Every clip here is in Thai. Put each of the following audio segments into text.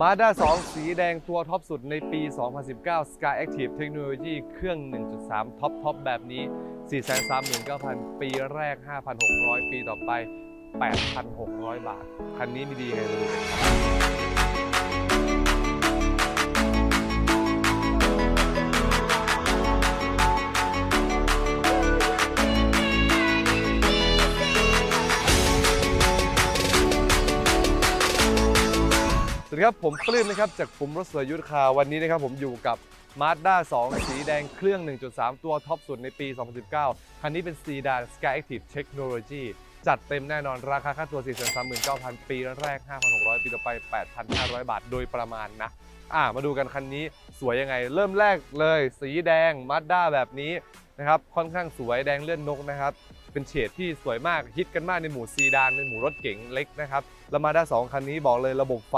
Mazda 2 สีแดงตัวท็อปสุดในปี 2019 Sky Active Technology เครื่อง 1.3 ท็อปท็อปแบบนี้ 439,000 ปีแรก 5,600 ปีต่อไป 8,600 บาท คันนี้มีดียังไงมาดูกัน ดีครับผมปลื้มนะครับจากผมรถสวยยุทธคาวันนี้นะครับผมอยู่กับ Mazda 2 สีแดงเครื่อง 1.3 ตัวท็อปสุดในปี 2019 คันนี้เป็นซีดาน Sky Active Technology จัดเต็มแน่นอนราคาค่าตัว 439,000 ปีแรก 5,600 ปีต่อไป 8,500 บาท โดยประมาณนะ อ่ามาดูกันคันนี้สวยยังไง เริ่มแรกเลย สีแดง Mazda แบบนี้นะครับ ค่อนข้างสวยแดงเลื่อนนกนะครับเป็นเฉดที่สวยมากฮิตกันมากในหมู่ซีดานในหมู่รถเก๋งเล็กนะครับแล้วมาด้า2คันนี้บอกเลยระบบไฟ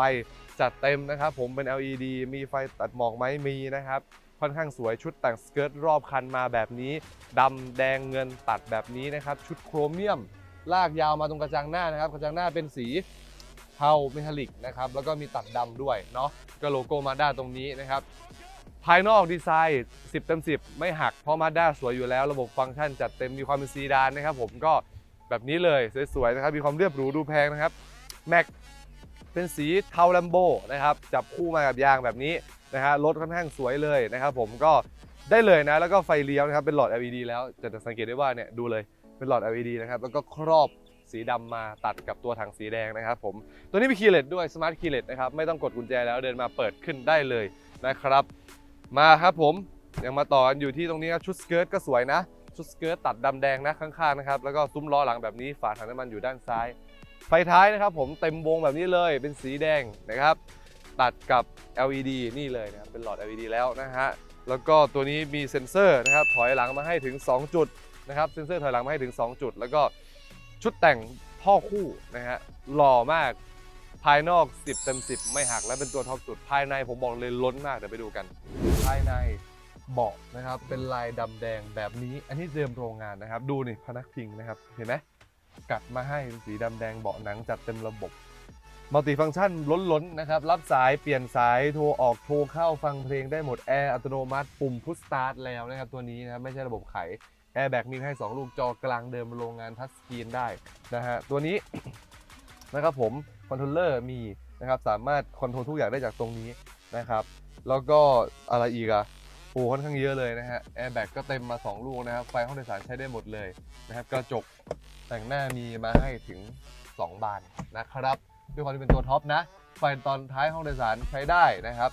จัดเต็มนะครับผมเป็น LED มีไฟตัดหมอกไหมมีนะครับ ค่อนข้างสวยชุดแต่งสเกิร์ตรอบคันมาแบบนี้ดำแดงเงินตัดแบบนี้นะครับ ชุดโครเมียม ลากยาวมาตรงกระจังหน้านะครับ กระจังหน้าเป็นสีเทาเมทัลลิกนะครับแล้วก็มีตัดดำด้วยเนาะก็โลโก้มาด้าตรงนี้นะครับภายนอกดีไซน์ 10 เต็ม 10 ไม่หัก เพราะมาด้าสวยอยู่แล้ว ระบบฟังก์ชันจัดเต็มมีความเป็นซีดานนะครับผมก็แบบนี้เลยสวยๆนะครับ มีความเรียบหรูดูแพงนะครับแม็ก เป็นสีเทาแลมโบนะครับจับคู่มากับยางแบบนี้นะฮะรถค่อนข้างสวยเลยนะครับผมก็ได้เลยนะ แล้วก็ไฟเลี้ยวนะครับเป็นหลอด LED แล้วจะสังเกตได้ว่าเนี่ยดูเลยเป็นหลอด LED นะครับแล้วก็ครอบสีดำมาตัดกับตัวถังสีแดงนะครับผมตัวนี้มีคีย์เลสด้วยสมาร์ทคีย์เลสนะครับไม่ต้องกดกุญแจแล้วเดินมาเปิดขึ้นได้เลยนะครับ มาครับผมยังมาต่อกันอยู่ที่ตรงนี้ครับชุดสเกิร์ตก็สวยนะ ชุดสเกิร์ตตัดดำแดงนะข้างๆนะครับแล้วก็ซุ้มล้อหลังแบบนี้ฝาถังน้ำมันอยู่ด้านซ้าย ไฟท้ายนะครับผมเต็มวงแบบนี้เลยเป็นสีแดงนะครับ ตัดกับ LED นี่เลยนะครับเป็นหลอด LED แล้วนะฮะแล้วก็ตัวนี้มีเซ็นเซอร์นะครับถอยหลังมาให้ถึง 2 จุดนะครับเซ็นเซอร์ถอยหลังมาให้ถึง 2 จุด แล้วก็ชุดแต่งท่อคู่นะฮะหล่อมากภายนอก 10เต็ม10 ไม่หักและเป็นตัวท็อปสุดภายในผมบอกเลยล้นมาก เดี๋ยวไปดูกัน ภายในเบาะนะครับเป็นลายดำแดงแบบนี้ อันนี้เดิมโรงงานนะครับ ดูนี่พนักพิงนะครับ เห็นไหม กัดมาให้สีดำแดงเบาะหนังจัดเต็มระบบมัลติฟังก์ชันล้นๆนะครับ รับสายเปลี่ยนสายโทรออกโทรเข้าฟังเพลงได้หมดแอร์อัตโนมัติปุ่มพุชสตาร์ทแล้วนะครับ ตัวนี้นะครับไม่ใช่ระบบไขแอร์แบ็กมีให้ 2 ลูกจอกลางเดิมโรงงานทัชสกรีนได้นะฮะตัวนี้นะครับผมคอนโทรลเลอร์มีนะครับสามารถคอนโทรลทุกอย่างได้จากตรงนี้นะครับ แล้วก็อะไรอีกอะ โอ้ค่อนข้างเยอะเลยนะฮะแอร์แบ็กก็เต็มมา 2 ลูกนะครับไฟห้องโดยสารใช้ได้หมดเลยนะครับกระจกแต่งหน้ามีมาให้ถึง 2 บานนะครับ ด้วยความที่เป็นตัวท็อปนะ ไฟตอนท้ายห้องโดยสารใช้ได้นะครับ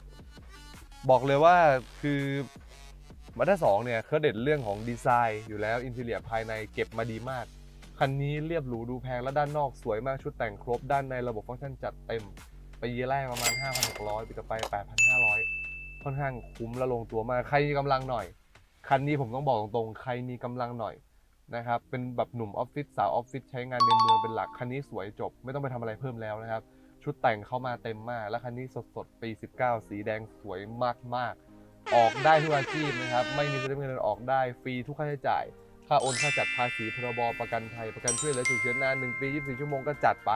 บอกเลยว่าคือมาด้าสองเนี่ยเขาเด่นเรื่องของดีไซน์อยู่แล้วอินเท i รียภายในเก็บมาดีมาก คันนี้เรียบหรูดูแพงและด้านนอกสวยมากชุดแต่งครบด้านในระบบฟังก์ชันจัดเต็ม ไปเยแรกประมาณ 5,600ปีต่อไป 8,500 ค่อนข้างคุ้มและลงตัวมากใครมีกำลังหน่อย คันนี้ผมต้องบอกตรงๆ ใครมีกำลังหน่อยนะครับเป็นแบบหนุ่มออฟฟิศสาวออฟฟิศใช้งานในเมืองเป็นหลักคันนี้สวยจบ ไม่ต้องไปทำอะไรเพิ่มแล้วนะครับ ชุดแต่งเข้ามาเต็มมาก และคันนี้สดๆปี 19 สีแดงสวยมากๆ ออกได้ทุกอาชีพนะครับ ไม่มีเงินเงินออกได้ฟรีทุกค่าใช้จ่าย ค่าโอนค่าจัดภาษีพรบประกันภัยประกันช่วยเหลือฉุกเฉินนาน1ปี 24 ชั่วโมงก็จัดไป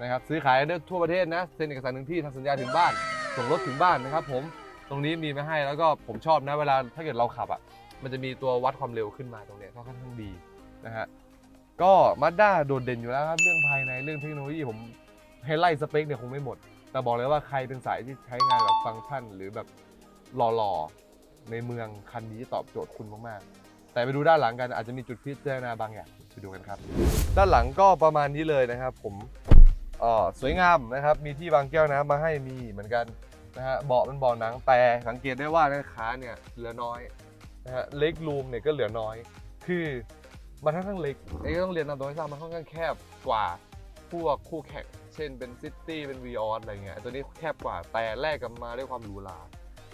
นะครับซื้อขายได้ทั่วประเทศนะเซ็นเอกสารหนึ่งที่ทำสัญญาถึงบ้าน ส่งรถถึงบ้านนะครับผม ตรงนี้มีมาให้แล้วก็ผมชอบนะเวลาถ้าเกิดเราขับอะมันจะมีตัววัดความเร็วขึ้นมาตรงเนี้ยก็ค่อนข้างดีนะฮะก็มาด้าโดดเด่นอยู่แล้วครับเรื่องภายในเรื่องเทคโนโลยีผมให้ไล่สเปคเนี่ยคงไม่หมด แต่บอกเลยว่าใครเป็นสายที่ใช้งานแบบฟังก์ชัน หรือแบบหล่อๆในเมืองคันนี้ตอบโจทย์คุณมากๆ แต่ไปดูด้านหลังกันอาจจะมีจุดพิจารณาบางอย่างไปดูกันครับ ด้านหลังก็ประมาณนี้เลยนะครับ ผมอ่อสวยงามนะครับ มีที่วางแก้วน้ำมาให้มีเหมือนกัน นะฮะเบาะเป็นเบาะหนังแต่สังเกตได้ว่านะขาเนี่ยเหลือน้อยนะฮะเล็กรูมเนี่ยก็เหลือน้อย คือมันค่อนข้างเล็กเอ้ก็ต้องเรียนตามตรงให้ทราบมันค่อนข้างแคบกว่าพวกคู่แข่งเช่นเป็นซิตี้เป็นวีออสอะไรเงี้ยตัวนี้แคบกว่าแต่แลกกับมาด้วยความหรูหรา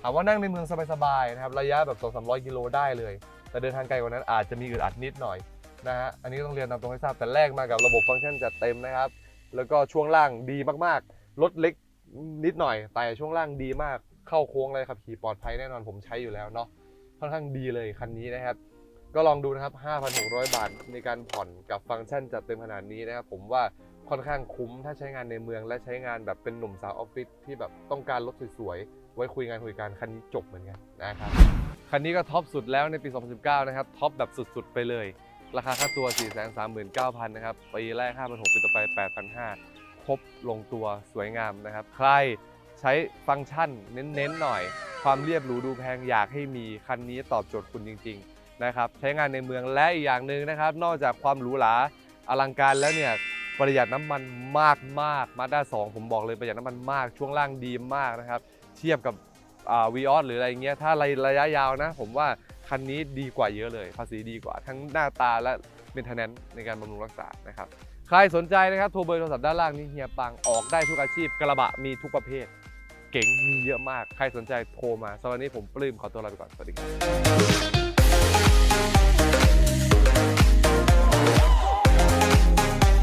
ถามว่านั่งในเมืองสบายๆนะครับระยะแบบ2-300กิโลได้เลย แต่เดินทางไกลกว่านั้นอาจจะมีอึดอัดนิดหน่อยนะฮะอันนี้ต้องเรียนตามตรงให้ทราบแต่แรกมากับระบบฟังก์ชันจัดเต็มนะครับ แล้วก็ช่วงล่างดีมากๆรถเล็ก นิดหน่อยแต่ช่วงล่างดีมากเข้าโค้งอะไรขับขี่ปลอดภัยแน่นอนผมใช้อยู่แล้วเนาะค่อนข้างดีเลยคันนี้นะครับ ก็ลองดูนะครับ 5,600 บาทในการผ่อนกับฟังก์ชันจัดเต็มขนาดนี้นะครับ ผมว่าค่อนข้างคุ้มถ้าใช้งานในเมืองและใช้งานแบบเป็นหนุ่มสาวออฟฟิศที่แบบต้องการรถสวยๆไว้คุยงานคุยการคันนี้จบเหมือนกันนะครับคันนี้ก็ท็อปสุดแล้วในปี 2019 นะครับท็อปแบบสุดๆ ไปเลย ราคาค่าตัว 439,000 นะครับปีแรก 5,600ปีต่อไป 8,500 ครบลงตัวสวยงามนะครับ ใครใช้ฟังก์ชันเน้นๆหน่อย ความเรียบหรูดูแพงอยากให้มีคันนี้ตอบโจทย์คุณจริง ๆ นะครับ ใช้งานในเมืองและอีกอย่างหนึ่งนะครับ นอกจากความหรูหราอลังการแล้วเนี่ยประหยัดน้ำมันมากมากมาด้า2ผมบอกเลยประหยัดน้ำมันมากช่วงล่างดีมากนะครับ เทียบกับวีออสหรืออะไรเงี้ยถ้าระยะยาวนะ ผมว่าคันนี้ดีกว่าเยอะเลย ภาษีดีกว่าทั้งหน้าตาและเมนเทนแนนในการบำรุงรักษานะครับ ใครสนใจนะครับโทรเบอร์โทรศัพท์ด้านล่างนี้เฮียปังออกได้ทุกอาชีพกระบะมีทุกประเภท เก๋งมีเยอะมาก ใครสนใจโทรมาสำหรับวันนี้ผมปลื้มขอตัวลาไปก่อน สวัสดีครับ